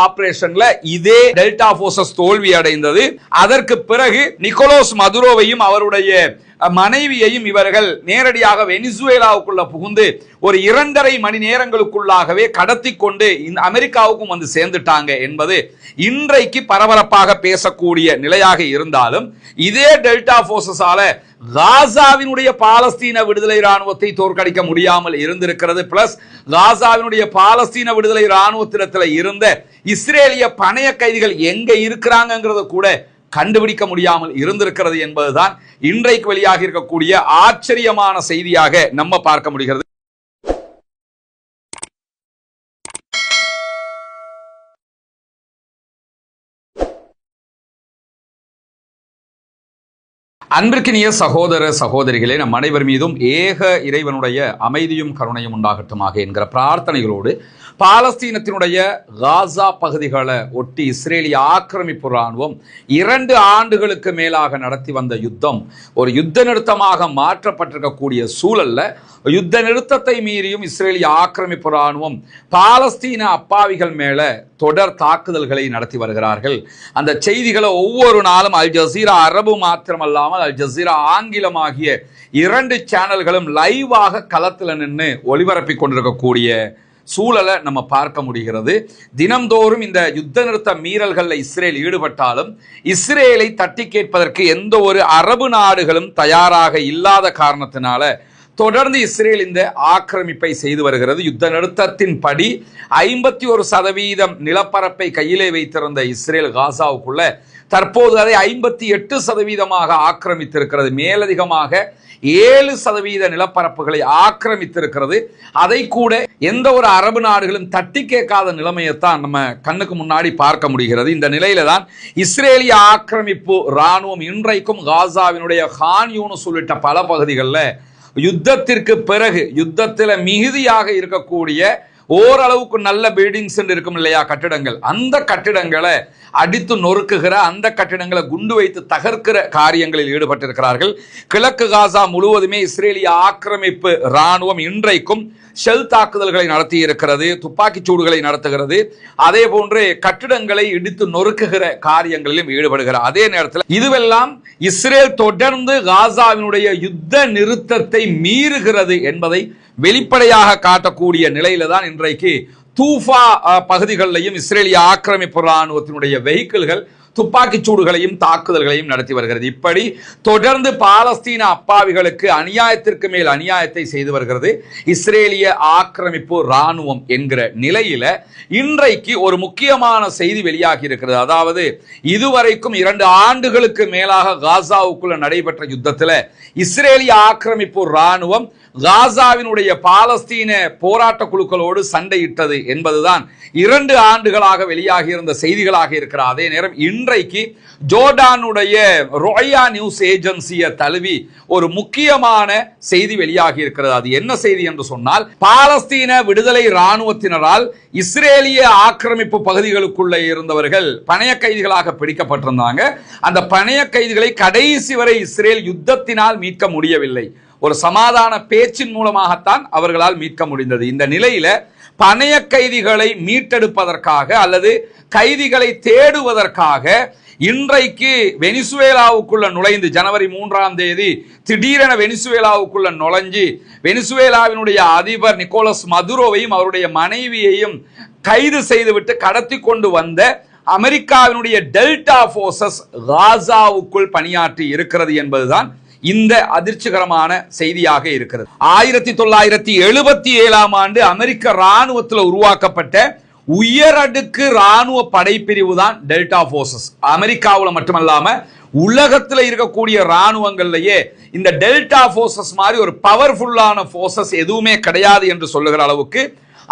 ஆபரேஷன்ல இதே Delta forces தோல்வி அடைந்தது அதற்கு பிறகு நிக்கோலோஸ் மதுரோவையும் அவருடைய மனைவியையும் இவர்கள் நேரடியாக வெனிசுவேலாவுக்குள்ள புகுந்து ஒரு இரண்டரை மணி நேரங்களுக்குள்ளாகவே கடத்தி கொண்டு இந்த அமெரிக்காவுக்கும் வந்து சேர்ந்துட்டாங்க என்பது இன்றைக்கு பரபரப்பாக பேசக்கூடிய நிலையாக இருந்தாலும் இதே டெல்டா போர்சஸால காசாவினுடைய பாலஸ்தீன விடுதலை ராணுவத்தை தோற்கடிக்க முடியாமல் இருந்திருக்கிறது. பிளஸ் காசாவினுடைய பாலஸ்தீன விடுதலை ராணுவத்திடத்தில் இருந்த இஸ்ரேலிய பணைய கைதிகள் எங்க இருக்கிறாங்கிறத கூட கண்டுபிடிக்க முடியாமல் இருந்திருக்கிறது என்பதுதான் இன்றைக்கு வெளியாக இருக்கக்கூடிய ஆச்சரியமான செய்தியாக நம்ம பார்க்க முடிகிறது. அன்பிற்கினிய சகோதர சகோதரிகளே நம் அனைவர் மீதும் ஏக இறைவனுடைய அமைதியும் கருணையும் உண்டாகட்டுமாக என்கிற பிரார்த்தனைகளோடு பாலஸ்தீனத்தினுடைய காசா பகுதிகளை ஒட்டி இஸ்ரேலிய ஆக்கிரமிப்பு ராணுவம் இரண்டு ஆண்டுகளுக்கு மேலாக நடத்தி வந்த யுத்தம் ஒரு யுத்த நிறுத்தமாக மாற்றப்பட்டிருக்கக்கூடிய சூழல்ல யுத்த நிறுத்தத்தை மீறியும் இஸ்ரேலிய ஆக்கிரமிப்பு ராணுவம் பாலஸ்தீன அப்பாவிகள் மேல தொடர் தாக்குதல்களை நடத்தி வருகிறார்கள். அந்த செய்திகளை ஒவ்வொரு நாளும் அல் ஜசீரா அரபு மாத்திரமல்லாமல் அல் ஜசீரா ஆங்கிலமாகிய இரண்டு சேனல்களும் லைவாக களத்தில் நின்று ஒளிபரப்பி கொண்டிருக்கக்கூடிய சூழலை நம்ம பார்க்க முடிகிறது. தினம்தோறும் இந்த யுத்த நிறுத்த மீறல்களில் இஸ்ரேல் ஈடுபட்டாலும் இஸ்ரேலை தட்டி கேட்பதற்கு எந்த ஒரு அரபு நாடுகளும் தயாராக இல்லாத காரணத்தினால தொடர்ந்து இஸ்ரேல் இந்த ஆக்கிரமிப்பை செய்து வருகிறது. யுத்த நிறுத்தத்தின் படி ஐம்பத்தி ஒரு சதவீதம் நிலப்பரப்பை கையிலே வைத்திருந்த இஸ்ரேல் காசாவுக்குள்ள தற்போது அதை ஐம்பத்தி எட்டு சதவீதமாக ஆக்கிரமித்திருக்கிறது. மேலதிகமாக ஏழு சதவீத நிலப்பரப்புகளை ஆக்கிரமித்திருக்கிறது. அதை கூட எந்த ஒரு அரபு நாடுகளும் தட்டி கேட்காத நிலைமையைத்தான் நம்ம கண்ணுக்கு முன்னாடி பார்க்க முடிகிறது. இந்த நிலையில தான் இஸ்ரேலிய ஆக்கிரமிப்பு ராணுவம் இன்றைக்கும் காசாவினுடைய ஹான் யூனஸ் உள்ளிட்ட பல பகுதிகளில் யுத்தத்திற்கு பிறகு யுத்தத்தில் மிகுதியாக இருக்கக்கூடிய ஓரளவுக்கு நல்ல பில்டிங்ஸ் இருக்கும் இல்லையா கட்டிடங்கள். அந்த கட்டிடங்களை அடித்து நொறுக்குகிற அந்த கட்டிடங்களை குண்டு வைத்து தகர்க்கிற காரியங்களில் ஈடுபட்டிருக்கிறார்கள். கிழக்கு காசா முழுவதுமே இஸ்ரேலிய ஆக்கிரமிப்பு ராணுவம் இன்றைக்கும் ஷெல் தாக்குதல்களை நடத்தி இருக்கிறது துப்பாக்கி சூடுகளை நடத்துகிறது. அதே போன்று கட்டிடங்களை இடித்து நொறுக்குகிற காரியங்களிலும் ஈடுபடுகிறார். அதே நேரத்தில் இதுவெல்லாம் இஸ்ரேல் தொடர்ந்து காசாவினுடைய யுத்த நிறுத்தத்தை மீறுகிறது என்பதை வெளிப்படையாக காட்டக்கூடிய நிலையில தான் இன்றைக்கு தூஃபா பகுதிகளிலையும் இஸ்ரேலிய ஆக்கிரமிப்பு ராணுவத்தினுடைய வெஹிக்கிள்கள் துப்பாக்கி சூடுகளையும் தாக்குதல்களையும் நடத்தி வருகிறது. இப்படி தொடர்ந்து பாலஸ்தீன அப்பாவிகளுக்கு அநியாயத்திற்கு மேல் அநியாயத்தை செய்து வருகிறது. இஸ்ரேலிய ஆக்கிரமிப்பு இராணுவம் என்கிற நிலையில இன்றைக்கு ஒரு முக்கியமான செய்தி வெளியாகி இருக்கிறது. அதாவது இதுவரைக்கும் இரண்டு ஆண்டுகளுக்கு மேலாக காசாவுக்குள்ள நடைபெற்ற யுத்தத்தில் இஸ்ரேலிய ஆக்கிரமிப்பு இராணுவம் காசாவினுடைய பாலஸ்தீன போராட்ட குழுக்களோடு சண்டையிட்டது என்பதுதான் இரண்டு ஆண்டுகளாக வெளியாகி இருந்த செய்திகளாக இருக்கிற அதே நேரம் இன்றைக்கு ஜோர்டானுடைய ரோயா நியூஸ் ஏஜென்சியை தழுவி ஒரு முக்கியமான செய்தி வெளியாகி இருக்கிறது அது என்ன செய்தி என்று சொன்னால் பாலஸ்தீன விடுதலை இராணுவத்தினரால் இஸ்ரேலிய ஆக்கிரமிப்பு பகுதிகளுக்குள்ளே இருந்தவர்கள் பணைய கைதிகளாக பிடிக்கப்பட்டிருந்தாங்க. அந்த பணைய கைதிகளை கடைசி வரை இஸ்ரேல் யுத்தத்தினால் மீட்க முடியவில்லை. ஒரு சமாதான பேச்சின் மூலமாகத்தான் அவர்களால் மீட்க முடிந்தது. இந்த நிலையில பணைய கைதிகளை மீட்டெடுப்பதற்காக அல்லது கைதிகளை தேடுவதற்காக இன்றைக்கு வெனிசுவேலாவுக்குள்ள நுழைந்து ஜனவரி மூன்றாம் தேதி திடீரென வெனிசுவேலாவுக்குள்ள நுழைஞ்சு வெனிசுவேலாவினுடைய அதிபர் நிக்கோலஸ் மதுரோவையும் அவருடைய மனைவியையும் கைது செய்துவிட்டு கடத்தி கொண்டு வந்த அமெரிக்காவினுடைய டெல்டா போர்சஸ் காசாவுக்குள் பணியாற்றி இருக்கிறது என்பதுதான் இந்த அதிர்ச்சிகரமான செய்தியாக இருக்கிறது. ஆயிரத்தி தொள்ளாயிரத்தி எழுபத்தி ஏழாம் ஆண்டு அமெரிக்க ராணுவத்தில் உருவாக்கப்பட்ட உயரடுக்கு ராணுவ படைப்பிரிவு தான் டெல்டா போர்சஸ் அமெரிக்காவில் மட்டுமல்லாம உலகத்தில் இருக்கக்கூடிய ராணுவங்கள்லயே இந்த டெல்டா போர்சஸ் மாதிரி ஒரு பவர்ஃபுல்லான போர்சஸ் எதுவுமே கிடையாது என்று சொல்லுகிற அளவுக்கு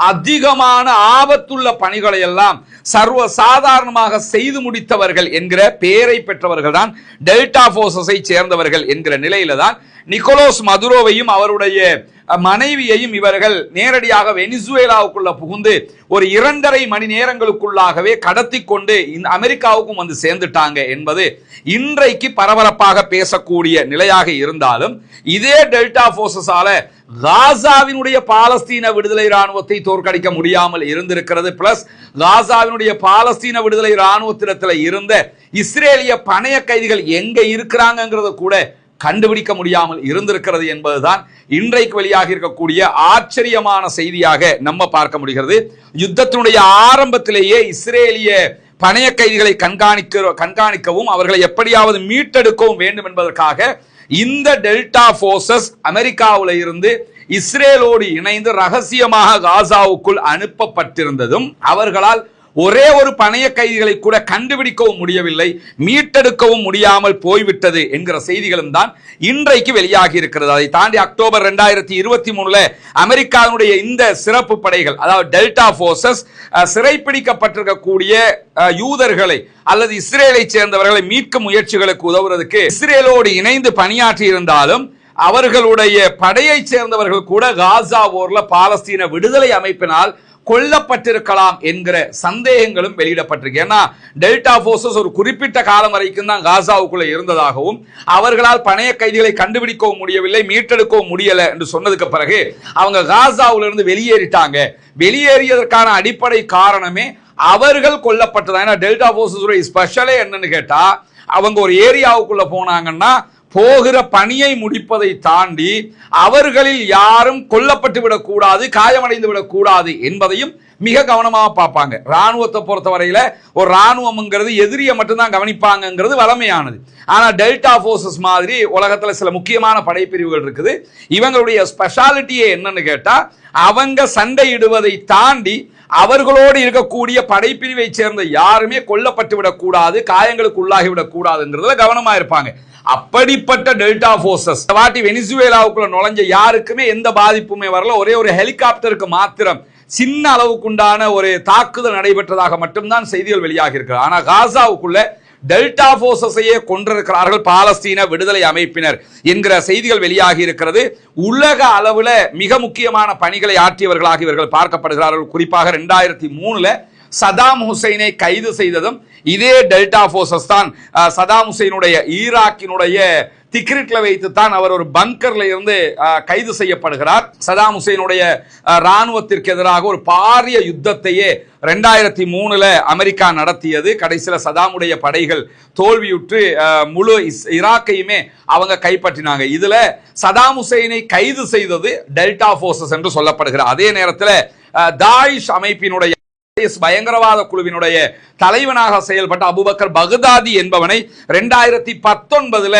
அதிகமான ஆபத்துள்ள பணிகளை எல்லாம் சர்வ சாதாரணமாக செய்து முடித்தவர்கள் என்கிற பெயரை பெற்றவர்கள் தான் டெல்டா போர்சஸை சேர்ந்தவர்கள் என்கிற நிலையில தான் நிக்கோலோஸ் மதுரோவையும் அவருடைய மனைவியையும் இவர்கள் நேரடியாக வெனிசுவேலாவுக்குள்ள புகுந்து ஒரு இரண்டரை மணி நேரங்களுக்குள்ளாகவே கடத்தி கொண்டு இந்த அமெரிக்காவுக்கும் வந்து சேர்ந்துட்டாங்க என்பது இன்றைக்கு பரபரப்பாக பேசக்கூடிய நிலையாக இருந்தாலும் இதே டெல்டா போர்சஸால காசாவினுடைய பாலஸ்தீன விடுதலை ராணுவத்தை தோற்கடிக்க முடியாமல் இருந்திருக்கிறது. பிளஸ் காசாவினுடைய பாலஸ்தீன விடுதலை ராணுவத்திடத்தில் இருந்த இஸ்ரேலிய பணைய கைதிகள் எங்க இருக்கிறாங்கிறத கூட கண்டுபிடிக்க முடியாமல் இருந்திருக்கிறது என்பதுதான் இன்றைக்கு வெளியாக இருக்கக்கூடிய ஆச்சரியமான செய்தியாக நம்ம பார்க்க முடிகிறது. யுத்தத்தினுடைய ஆரம்பத்திலேயே இஸ்ரேலிய பணைய கைதிகளை கண்காணிக்க கண்காணிக்கவும் அவர்களை எப்படியாவது மீட்டெடுக்கவும் வேண்டும் என்பதற்காக இந்த டெல்டா போர்சஸ் அமெரிக்காவில் இருந்து இஸ்ரேலோடு இணைந்து ரகசியமாக காசாவுக்குள் அனுப்பப்பட்டிருந்ததும் அவர்களால் ஒரே ஒரு பணைய கைதிகளை கூட கண்டுபிடிக்கவும் முடியவில்லை மீட்டெடுக்கவும் முடியாமல் போய்விட்டது என்கிற செய்திகளும் தான் இன்றைக்கு வெளியாகி இருக்கிறது. அதை தாண்டி அக்டோபர் ரெண்டாயிரத்தி இருபத்தி மூணுல அமெரிக்காவினுடைய இந்த சிறப்பு படைகள் அதாவது டெல்டா போர்சஸ் சிறைப்பிடிக்கப்பட்டிருக்கக்கூடிய யூதர்களை அல்லது இஸ்ரேலை சேர்ந்தவர்களை மீட்கும் முயற்சிகளுக்கு உதவுறதுக்கு இஸ்ரேலோடு இணைந்து பணியாற்றி இருந்தாலும் அவர்களுடைய படையைச் சேர்ந்தவர்கள் கூட காசா ஓர்ல பாலஸ்தீன விடுதலை அமைப்பினால் கொல்லப்பட்டிருக்கலாம் என்கிற சந்தேகங்களும் வெளியிடப்பட்டிருக்கு. ஏன்னா டெல்டா போர்சஸ் ஒரு குறிப்பிட்ட காலம் வரைக்கும் தான் காசாவுக்குள்ள இருந்ததாகவும் அவர்களால் பணைய கைதிகளை கண்டுபிடிக்கவும் முடியவில்லை மீட்டெடுக்கவும் முடியல என்று சொன்னதுக்கு பிறகு அவங்க காசாவிலிருந்து வெளியேறிட்டாங்க. வெளியேறியதற்கான அடிப்படை காரணமே அவர்கள் கொல்லப்பட்டதா? ஏன்னா டெல்டா போர்சஸ் ஸ்பெஷலே என்னன்னு கேட்டா அவங்க ஒரு ஏரியாவுக்குள்ள போனாங்கன்னா போகிற பணியை முடிப்பதை தாண்டி அவர்களில் யாரும் கொல்லப்பட்டு விடக்கூடாது காயமடைந்து விடக்கூடாது என்பதையும் மிக கவனமாக பார்ப்பாங்க. ராணுவத்தை பொறுத்தவரையில ஒரு ராணுவம்ங்கிறது எதிரியை மட்டும்தான் கவனிப்பாங்கங்கிறது வளமையானது. ஆனால் டெல்டா ஃபோர்ஸஸ் மாதிரி உலகத்தில் சில முக்கியமான படைப்பிரிவுகள் இருக்குது. இவங்களுடைய ஸ்பெஷாலிட்டியே என்னன்னு கேட்டால் அவங்க சண்டையிடுவதை தாண்டி அவர்களோடு இருக்கக்கூடிய படைப்பிரிவை சேர்ந்த யாருமே கொல்லப்பட்டு விடக்கூடாது காயங்களுக்கு உள்ளாகி விடக்கூடாதுங்கிறதுல கவனமா இருப்பாங்க. அப்படிப்பட்ட டெல்டா போர்சஸ் வாட்டி வெனிசுவேலாவுக்குள்ள நுழைஞ்ச யாருக்குமே எந்த பாதிப்புமே வரல. ஒரே ஒரு ஹெலிகாப்டருக்கு மாத்திரம் சின்ன அளவுக்குண்டான ஒரு தாக்குதல் நடைபெற்றதாக மட்டும்தான் செய்திகள் வெளியாகி இருக்கு ஆனா காசாவுக்குள்ள டெல்டா போர்சஸையே கொண்டிருக்கிறார்கள் பாலஸ்தீன விடுதலை அமைப்பினர் என்கிற செய்திகள் வெளியாகி இருக்கிறது. உலக அளவில் மிக முக்கியமான பணிகளை ஆற்றியவர்களாக இவர்கள் பார்க்கப்படுகிறார்கள். குறிப்பாக ரெண்டாயிரத்தி மூணுல சதாம் ஹுசைனை கைது செய்ததும் இதே டெல்டா போர்சஸ் தான் சதாம் ஹுசைனுடைய ஈராக்கினுடைய டிக்ரிட்ல வைத்து தான் அவர் ஒரு பங்கர்ல இருந்து கைது செய்யப்படுகிறார். சதாம் ஹுசைனுடைய ராணுவத்திற்கு எதிராக ஒரு பாரிய யுத்தத்தையே ரெண்டாயிரத்தி மூணுல அமெரிக்கா நடத்தியது. கடைசியில் சதாமுடைய படைகள் தோல்வியுற்று முழு இராக்கையுமே ஈராக்கையுமே அவங்க கைப்பற்றினாங்க. இதுல சதாம் ஹுசைனை கைது செய்தது டெல்டா போர்சஸ் என்று சொல்லப்படுகிறார் அதே நேரத்தில் தாயிஷ் அமைப்பினுடைய பயங்கரவாத குழுவினுடைய தலைவனாக செயல்பட்ட அபுபக்கர் பகதாதி என்பவனை ரெண்டாயிரத்தி பத்தொன்பதுல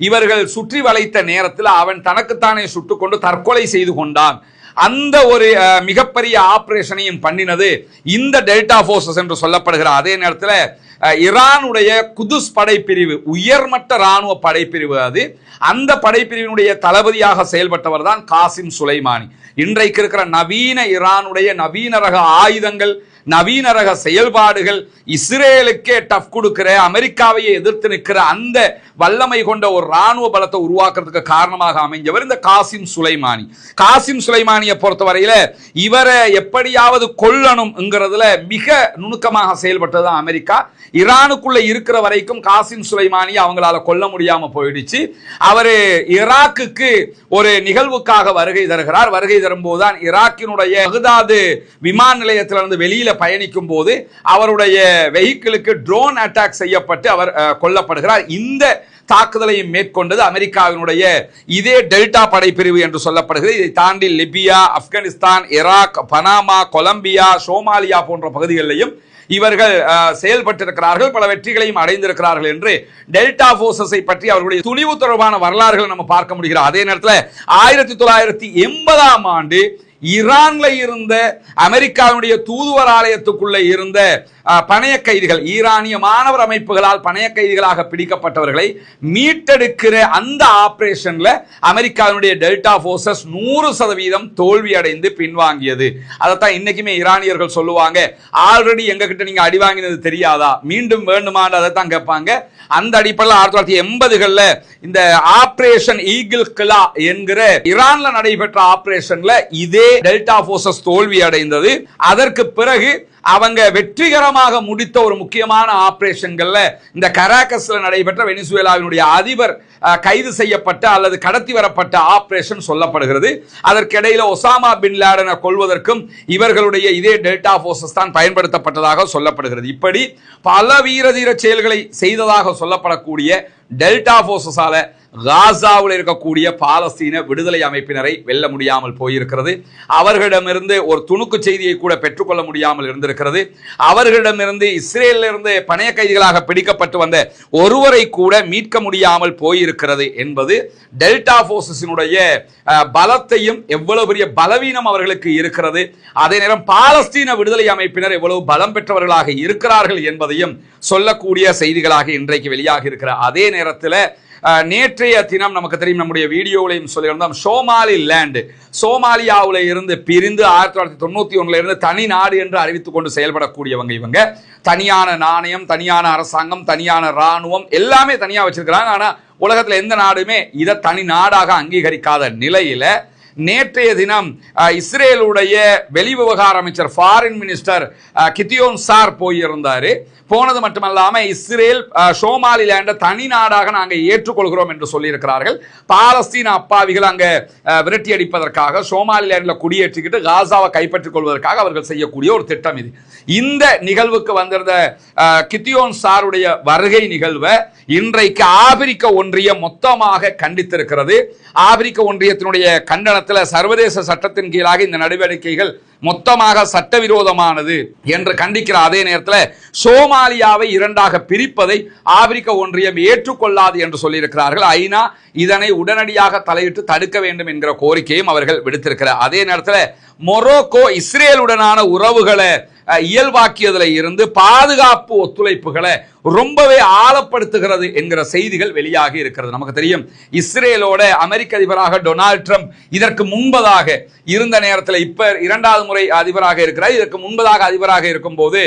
இவர்கள் சுற்றி வளைத்த நேரத்தில் அவன் தனக்குத்தானே சுட்டுக்கொண்டு தற்கொலை செய்து கொண்டான். அந்த ஒரு மிகப்பெரிய ஆபரேஷனையும் பண்ணினது இந்த டெல்டா போர்சஸ் என்று சொல்லப்படுகிற அதே நேரத்தில் அஹ், ஈரானுடைய குதுஸ் படைப்பிரிவு உயர்மட்ட ராணுவ படைப்பிரிவு அது. அந்த படைப்பிரிவினுடைய தளபதியாக செயல்பட்டவர் தான் காசிம் சுலைமானி. இன்றைக்கு இருக்கிற நவீன ஈரானுடைய நவீன ரக ஆயுதங்கள் நவீன ரக செயல்பாடுகள் இஸ்ரேலுக்கே டஃப் கொடுக்கிற அமெரிக்காவையே எதிர்த்து நிற்கிற அந்த வல்லமை கொண்ட ஒரு ராணுவ பலத்தை உருவாக்குறதுக்கு காரணமாக அமைஞ்சவர் இந்த காசிம் சுலைமானி. காசிம் சுலைமானியை பொறுத்தவரையில இவரை எப்படியாவது கொல்லணும்ங்கிறதுல மிக நுணுக்கமாக செயல்பட்டது தான் அமெரிக்கா. ஈரானுக்குள்ள இருக்கிற வரைக்கும் காசிம் சுலைமானி அவங்களால கொல்ல முடியாம போயிடுச்சு. அவரு ஈராக்குக்கு ஒரு நிகழ்வுக்காக வருகை தருகிறார். வருகை தரும்போது தான் ஈராக்கினுடைய பகுதாது விமான நிலையத்திலிருந்து வெளியில பயணிக்கும் போது அவருடைய வெஹிக்கிளுக்கு ட்ரோன் அட்டாக் செய்யப்பட்டு அவர் கொல்லப்படுகிறார். இந்த தாக்குதலையும் மேற்கொண்டது அமெரிக்காவினுடைய இதே டெல்டா படைப்பிரிவு என்று சொல்லப்படுகிறது. இதை தாண்டி Libya Afghanistan Iraq Panama Colombia Somalia போன்ற பகுதிகளிலையும் இவர்கள் செயல்பட்டிருக்கிறார்கள் பல வெற்றிகளையும் அடைந்திருக்கிறார்கள் என்று டெல்டா போர்சஸை பற்றி அவர்களுடைய துணிவு தொடர்பான வரலாறுகளை நம்ம பார்க்க முடிகிறோம். அதே நேரத்தில் ஆயிரத்தி தொள்ளாயிரத்தி எண்பதாம் ஆண்டு ஈரான்ல இருந்த அமெரிக்காவுடைய தூதுவர் ஆலயத்துக்குள்ள இருந்த பணைய கைதிகள் ஈரானிய மாணவர் அமைப்புகளால் பணைய கைதிகளாக பிடிக்கப்பட்டவர்களை மீட்டெடுக்கிற அந்த ஆபரேஷன்ல அமெரிக்காவினுடைய டெல்டா போர்சஸ் நூறு சதவீதம் தோல்வி அடைந்து பின்வாங்கியது. அதைத்தான் இன்னைக்குமே ஈரானியர்கள் சொல்லுவாங்க. ஆல்ரெடி எங்ககிட்ட நீங்க அடி வாங்கினது தெரியாதா? மீண்டும் வேண்டுமான்னு அதை தான் கேட்பாங்க. அந்த அடிப்படையில் ஆயிரத்தி தொள்ளாயிரத்தி எண்பதுகளில் இந்த ஆப்ரேஷன் ஈகிள் கிலா என்கிற ஈரான்ல நடைபெற்ற ஆப்ரேஷன்ல இதே டெல்டா போர்சஸ் தோல்வி அடைந்தது. அதற்கு பிறகு அவங்க வெற்றிகரமாக முடித்த ஒரு முக்கியமான ஆபரேஷன்கள்ல இந்த கராக்கஸ்ல நடைபெற்ற வெனிசுவேலாவினுடைய அதிபர் கைது செய்யப்பட்ட அல்லது கடத்தி வரப்பட்ட ஆபரேஷன் சொல்லப்படுகிறது. அதற்கிடையில ஒசாமா பின் லேடனை கொள்வதற்கும் இவர்களுடைய இதே டெல்டா போர்சஸ் தான் பயன்படுத்தப்பட்டதாக சொல்லப்படுகிறது. இப்படி பல வீரதீர செயல்களை செய்ததாக சொல்லப்படக்கூடிய டெல்டா போர்சஸால காசாவில் இருக்கக்கூடிய பாலஸ்தீன விடுதலை அமைப்பினரை வெல்ல முடியாமல் போயிருக்கிறது. அவர்களிடமிருந்து ஒரு துணுக்கு செய்தியை கூட பெற்றுக்கொள்ள முடியாமல் இருந்திருக்கிறது. அவர்களிடமிருந்து இஸ்ரேலில் இருந்து பணைய கைதிகளாக பிடிக்கப்பட்டு வந்த ஒருவரை கூட மீட்க முடியாமல் போயிருக்கிறது என்பது டெல்டா போர்சஸினுடைய பலத்தையும் எவ்வளவு பெரிய பலவீனம் அவர்களுக்கு இருக்கிறது. அதே நேரம் பாலஸ்தீன விடுதலை அமைப்பினர் எவ்வளவு பலம் பெற்றவர்களாக இருக்கிறார்கள் என்பதையும் சொல்லக்கூடிய செய்திகளாக இன்றைக்கு வெளியாக இருக்கிற அதே நேரத்தில் நேற்றைய தினம் நமக்கு தெரியும் நம்முடைய வீடியோவிலையும் சொல்லியிருந்தோம். சோமாலி லேண்டு சோமாலியாவில் இருந்து பிரிந்து ஆயிரத்தி தொள்ளாயிரத்தி தொண்ணூற்றி ஒன்றில் இருந்து தனி நாடு என்று அறிவித்துக் கொண்டு செயல்படக்கூடியவங்க இவங்க. தனியான நாணயம் தனியான அரசாங்கம் தனியான ராணுவம் எல்லாமே தனியாக வச்சிருக்கிறாங்க. ஆனால் உலகத்தில் எந்த நாடுமே இதை தனி நாடாக அங்கீகரிக்காத நிலையில் நேற்றைய தினம் இஸ்ரேலுடைய வெளிவிவகார அமைச்சர் ஃபாரின் மினிஸ்டர் கித்தியோன் சார் போயிருந்தாரு. போனது மட்டுமல்லாமல் இஸ்ரேல் அஹ், தனி நாடாக நாங்கள் ஏற்றுக்கொள்கிறோம் என்று சொல்லியிருக்கிறார்கள். பாலஸ்தீன அப்பாவிகள் அங்கே விரட்டி அடிப்பதற்காக சோமாலிலாண்டில் குடியேற்றிக்கிட்டு காசாவை கைப்பற்றிக் கொள்வதற்காக அவர்கள் செய்யக்கூடிய ஒரு திட்டம் இது. இந்த நிகழ்வுக்கு வந்திருந்த கித்தியோன் சாருடைய வருகை நிகழ்வை இன்றைக்கு ஆபிரிக்க ஒன்றியம் மொத்தமாக கண்டித்திருக்கிறது. ஆபிரிக்க ஒன்றியத்தினுடைய கண்டனத்தில் சர்வதேச சட்டத்தின் கீழாக இந்த நடவடிக்கைகள் மொத்தமாக சட்டவிரோதமானது என்று கண்டிக்கிற அதே நேரத்தில் சோமாலியாவை இரண்டாக பிரிப்பதை ஆப்பிரிக்க ஒன்றியம் ஏற்றுக்கொள்ளாது என்று சொல்லியிருக்கிறார்கள். ஐநா இதனை உடனடியாக தலையிட்டு தடுக்க வேண்டும் என்கிற கோரிக்கையும் அவர்கள் விடுத்திருக்கிறார். அதே நேரத்தில் மொரோக்கோ இஸ்ரேலுடனான உறவுகளை இயல்பாக்கியதில் இருந்து பாதுகாப்பு ஒத்துழைப்புகளை ரொம்பவே ஆழப்படுத்துகிறது என்கிற செய்திகள் வெளியாகி இருக்கிறது. நமக்கு தெரியும் இஸ்ரேலோட அமெரிக்க அதிபராக டொனால்ட் ட்ரம்ப் இதற்கு முன்பதாக இருந்த நேரத்தில் இப்ப இரண்டாவது முறை அதிபராக இருக்கிறார். இதற்கு முன்பதாக அதிபராக இருக்கும்போது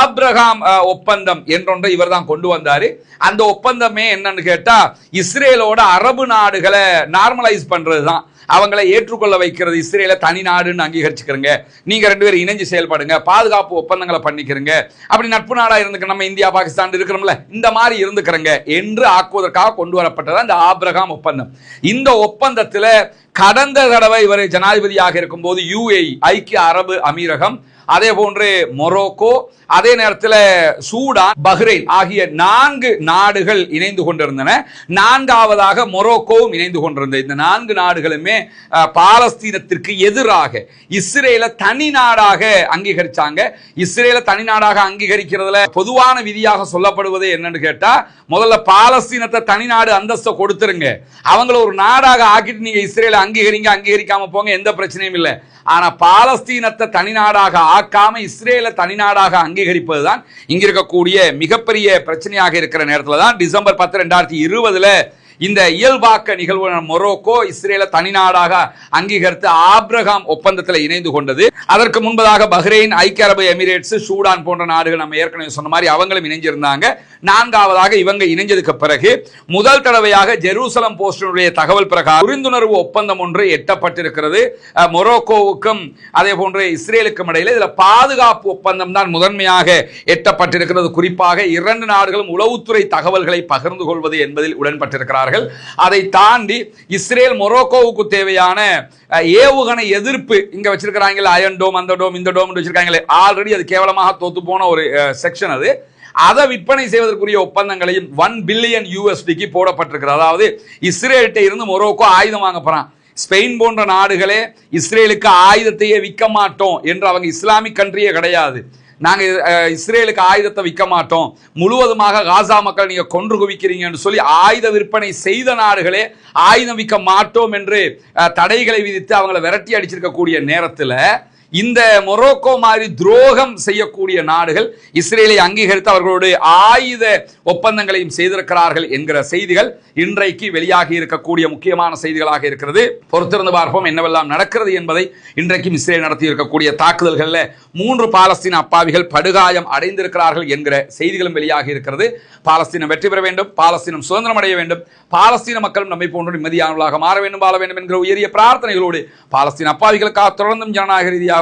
ஆப்ரஹாம் ஒப்பந்தம் என்றொன்றை இவர் தான் கொண்டு வந்தார். அந்த ஒப்பந்தமே என்னன்னு கேட்டா இஸ்ரேலோட அரபு நாடுகளை நார்மலைஸ் பண்றது தான் அவங்களை ஏற்றுக்கொள்ள வைக்கிறது. இஸ்ரேல தனி நாடுன்னு அங்கீகரிச்சுக்கிறங்க. நீங்க ரெண்டு பேரும் இணைஞ்சு செயல்படுங்க. பாதுகாப்பு ஒப்பந்தங்களை பண்ணிக்கிறங்க. அப்படி நட்பு நாடா இருந்துக்க நம்ம இந்தியா பாகிஸ்தான் இருக்கிறோம்ல இந்த மாதிரி இருந்துக்கிறங்க. என்று ஆக்குவதற்காக கொண்டு வரப்பட்டது அந்த ஆப்ரகாம் ஒப்பந்தம். இந்த ஒப்பந்தத்தில் கடந்த தடவை இவர் ஜனாதிபதியாக இருக்கும்போது யுஏஇ ஐக்கிய அரபு அமீரகம் அதே போன்று மொரோக்கோ அதே நேரத்தில் சூடான் பஹ்ரைன் ஆகிய நான்கு நாடுகள் இணைந்து கொண்டிருந்தன. நான்காவதாக மொரோக்கோவும் இணைந்து கொண்டிருந்தது. இந்த நான்கு நாடுகளுமே பாலஸ்தீனத்திற்கு எதிராக இஸ்ரேலை தனி நாடாக அங்கீகரிச்சாங்க. இஸ்ரேலை தனி நாடாக அங்கீகரிக்கிறதுல பொதுவான விதியாக சொல்லப்படுவது என்னன்னு கேட்டா முதல்ல பாலஸ்தீனத்தை தனி நாடு அந்தஸ்தை கொடுத்துருங்க. அவங்கள ஒரு நாடாக ஆக்கிட்டு நீங்க இஸ்ரேலை அங்கீகரிங்க அங்கீகரிக்காம போங்க எந்த பிரச்சனையும் இல்லை. ஆனா பாலஸ்தீனத்தை தனி நாடாக ஆக்காம இஸ்ரேலை தனிநாடாக அங்கீகரிப்பதுதான் இங்க இருக்கக்கூடிய மிகப்பெரிய பிரச்சனையாக இருக்கிற நேரத்தில் தான் டிசம்பர் பத்து ரெண்டாயிரத்தி இருபதுல இந்த இயல்பாக்க நிகழ்வு மொரோக்கோ இஸ்ரேலை தனிநாடாக அங்கீகரித்து ஆப்ரஹாம் ஒப்பந்தத்தில் இணைந்து கொண்டது. அதற்கு முன்பதாக பஹ்ரைன் ஐக்கிய அரபு எமிரேட்ஸ் சூடான் போன்ற நாடுகள் நம்ம ஏற்கனவே சொன்ன மாதிரி அவங்களும் இணைஞ்சிருந்தாங்க. நான்காவதாக இவங்க இணைஞ்சதுக்கு பிறகு முதல் தடவையாக ஜெருசலம் போஸ்டினுடைய தகவல் பிரகாரம் புரிந்துணர்வு ஒப்பந்தம் ஒன்று எட்டப்பட்டிருக்கிறது. மொரோக்கோவுக்கும் அதே போன்று இஸ்ரேலுக்கும் இடையில் இதில் பாதுகாப்பு ஒப்பந்தம் தான் முதன்மையாக எட்டப்பட்டிருக்கிறது. குறிப்பாக இரண்டு நாடுகளும் உளவுத்துறை தகவல்களை பகிர்ந்து கொள்வது என்பதில் உடன்பட்டிருக்கிறார்கள். அதை தாண்டி இஸ்ரேல் மொரோக்கோவுக்கு தேவையான ஏவுகணை எதிர்ப்பு இங்க வச்சிருக்கிறாங்களே அயன் டோம் அந்த டோம் இந்த டோம் வச்சிருக்காங்களே ஆல்ரெடி அது கேவலமாக தோத்து போன ஒரு செக்ஷன் அது. அதை விற்பனை செய்வதற்குரிய ஒப்பந்தங்களையும் ஒன் பில்லியன் யூஎஸ்டிக்கு போடப்பட்டிருக்கிறது. அதாவது இஸ்ரேல்கிட்ட இருந்து மொரோக்கோ ஆயுதம் வாங்க போறான். ஸ்பெயின் போன்ற நாடுகளே இஸ்ரேலுக்கு ஆயுதத்தையே விற்க மாட்டோம் என்று அவங்க இஸ்லாமிக் கண்ட்ரியே கிடையாது. நாங்க அஹ், இஸ்ரேலுக்கு ஆயுதத்தை விற்க மாட்டோம். முழுவதுமாக காசா மக்கள் நீங்க கொன்று குவிக்கிறீங்கன்னு சொல்லி ஆயுத விற்பனை செய்த நாடுகளே ஆயுதம் விற்க மாட்டோம் என்று அஹ், தடைகளை விதித்து அவங்களை விரட்டி அடிச்சிருக்கக்கூடிய நேரத்துல இந்த மொரோக்கோ மாதிரி துரோகம் செய்யக்கூடிய நாடுகள் இஸ்ரேலை அங்கீகரித்து அவர்களுடைய ஆயுத ஒப்பந்தங்களையும் செய்திருக்கிறார்கள் என்கிற செய்திகள் இன்றைக்கு வெளியாகி இருக்கக்கூடிய முக்கியமான செய்திகளாக இருக்கிறது. பொறுத்திருந்து பார்ப்போம் என்னவெல்லாம் நடக்கிறது என்பதை இன்றைக்கும் இஸ்ரேல் நடத்தி இருக்கக்கூடிய தாக்குதல்களில் மூன்று பாலஸ்தீன அப்பாவிகள் படுகாயம் அடைந்திருக்கிறார்கள் என்கிற செய்திகளும் வெளியாகி இருக்கிறது. பாலஸ்தீனம் வெற்றி பெற வேண்டும் பாலஸ்தீனம் சுதந்திரம் அடைய வேண்டும் பாலஸ்தீன மக்களும் நம்மை போன்ற நிம்மதியானவர்களாக மாற வேண்டும் வாழ வேண்டும் என்கிற உயரிய பிரார்த்தனைகளோடு பாலஸ்தீன அப்பாவிகளுக்காக தொடர்ந்தும் ஜனநாயக ரீதியாக